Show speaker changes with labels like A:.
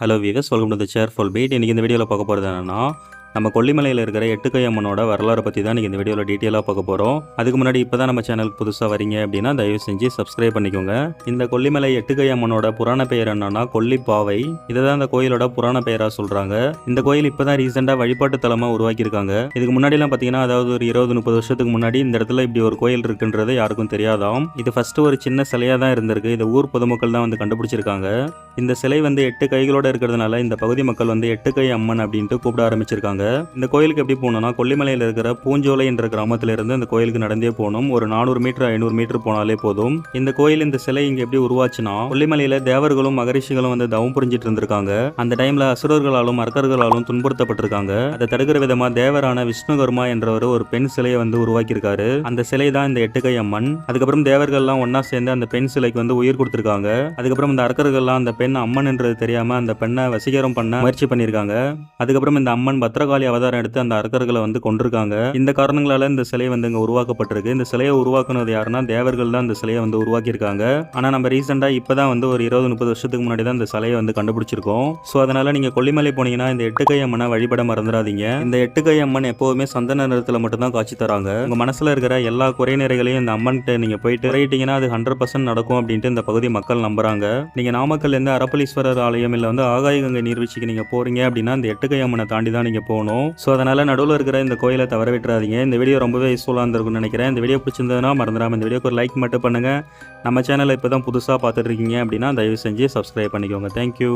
A: Hello வீகஸ் welcome to the cheerful beat இன்றைக்கி இந்த வீடியோவில் பார்க்க போகிறது என்னென்னா நம்ம கொல்லிமலையில் இருக்கிற எட்டுக்கை அம்மனோட வரலாறு பற்றி தான் இன்றைக்கி இந்த வீடியோவில் டீட்டெயிலாக பார்க்க போகிறோம் அதுக்கு முன்னாடி இப்போ தான் நம்ம சேனலுக்கு புதுசாக வரீங்க அப்படின்னா தயவு செஞ்சு சப்ஸ்கிரைப் பண்ணிக்கோங்க. இந்த கொல்லிமலை எட்டுக்கையம்மனோட புராண பெயர் என்னன்னா கொல்லிப்பாவை. இதை தான் இந்த கோயிலோட புராண பெயராக சொல்கிறாங்க இந்த கோயில் இப்போ தான் ரீசெண்டாக வழிபாட்டு தலமாக உருவாக்கியிருக்காங்க. இதுக்கு முன்னாடிலாம் பார்த்தீங்கன்னா அதாவது ஒரு இருபது முப்பது வருஷத்துக்கு முன்னாடி இந்த இடத்துல இப்படி ஒரு கோயில் இருக்குன்றது யாருக்கும் தெரியாதாம். இது ஃபஸ்ட்டு ஒரு சின்ன சிலையாக தான் இருந்திருக்கு. இதை ஊர் பொதுமக்கள் தான் வந்து கண்டுபிடிச்சிருக்காங்க. இந்த சிலை வந்து எட்டு கைகளோட இருக்கிறதுனால இந்த பகுதி மக்கள் வந்து எட்டு கை அம்மன் அப்படின்ட்டு கூப்பிட ஆரம்பிச்சிருக்காங்க. இந்த கோயிலுக்கு எப்படி போகணும்னா கொல்லிமலையில் இருக்கிற பூஞ்சோலை என்ற கிராமத்துல இருந்து இந்த கோயிலுக்கு நடந்தே போகணும். ஒரு நானூறு மீட்டர் ஐநூறு மீட்டர் போனாலே போதும். இந்த கோயில் இந்த சிலை இங்க எப்படி உருவாச்சுன்னா கொல்லிமலையில தேவர்களும் மகரிஷிகளும் வந்து தவம் புரிஞ்சிட்டு இருந்திருக்காங்க. அந்த டைம்ல அசுரர்களாலும் அரக்கர்களாலும் துன்புறுத்தப்பட்டிருக்காங்க. அதை தடுக்கிற விதமா தேவரான விஷ்ணுகர்மா என்றவர் ஒரு பெண் சிலையை வந்து உருவாக்கியிருக்காரு. அந்த சிலை தான் இந்த எட்டுக்கை அம்மன். அதுக்கப்புறம் தேவர்கள்லாம் ஒன்றா சேர்ந்து அந்த பெண் சிலைக்கு வந்து உயிர் கொடுத்திருக்காங்க. அதுக்கப்புறம் இந்த அரக்கர்கள்லாம் அந்த பெண் அம்மன் என்றது தெரியாம அந்த பெண்ணை வசீகரம் பண்ண முயற்சி பண்ணியிருக்காங்க. அதுக்கப்புறம் இந்த அம்மன் பத்திரகாளி அவதாரம் எடுத்து அந்த அரக்கர்களை வந்து கொண்டிருக்காங்க இந்த காரணங்களால இந்த சிலை வந்து இங்க உருவாக்கப்பட்டிருக்கு. இந்த சிலையை உருவாக்குனது யாருன்னா தேவர்கள் தான் இந்த சிலையை வந்து உருவாக்கியிருக்காங்க. ஆனா நம்ம ரீசெண்டா இப்பதான் வந்து ஒரு இருபது முப்பது வருஷத்துக்கு முன்னாடி தான் இந்த சிலையை வந்து கண்டுபிடிச்சிருக்கோம். ஸோ அதனால நீங்க கொல்லிமலை போனீங்கன்னா இந்த எட்டுக்கை அம்மனை வழிபட மறந்துடாதீங்க. இந்த எட்டுக்கை அம்மன் எப்போவுமே சந்தன நிறத்துல மட்டும்தான் காட்சி தராங்க. உங்க மனசுல இருக்கிற எல்லா குறை நிறைகளையும் இந்த அம்மன்கிட்ட நீங்க போயிட்டு குறையிட்டீங்கன்னா அது ஹண்ட்ரட் பர்சன்ட் நடக்கும் அப்படின்ட்டு இந்த பகுதி மக்கள் நம்புறாங்க. நீங்க நாமக்கல்ல அரப்பலீஸ்வரர் ஆலயம் இல்ல வந்து ஆகாய கங்கை நீர்வீழ்ச்சிக்கு நீங்க போறீங்க அப்படின்னா இந்த எட்டுக்கை அம்மனை தாண்டி தான் நீங்க போகணும். ஸோ அதனால நடுவில் இருக்கிற இந்த கோயிலை தவற விட்டுறாதீங்க. இந்த வீடியோ ரொம்பவே யூஸ்ஃபுல்லாக இருந்திருக்கும்னு நினைக்கிறேன். இந்த வீடியோ பிடிச்சிருந்ததுன்னா மறந்துடாம இந்த வீடியோக்கு ஒரு லைக் மட்டும் பண்ணுங்க. நம்ம சேனலை இப்போ தான் புதுசாக பார்த்துட்டு இருக்கீங்க அப்படின்னா தயவு செஞ்சு சப்ஸ்கிரைப் பண்ணிக்கோங்க. தேங்க்யூ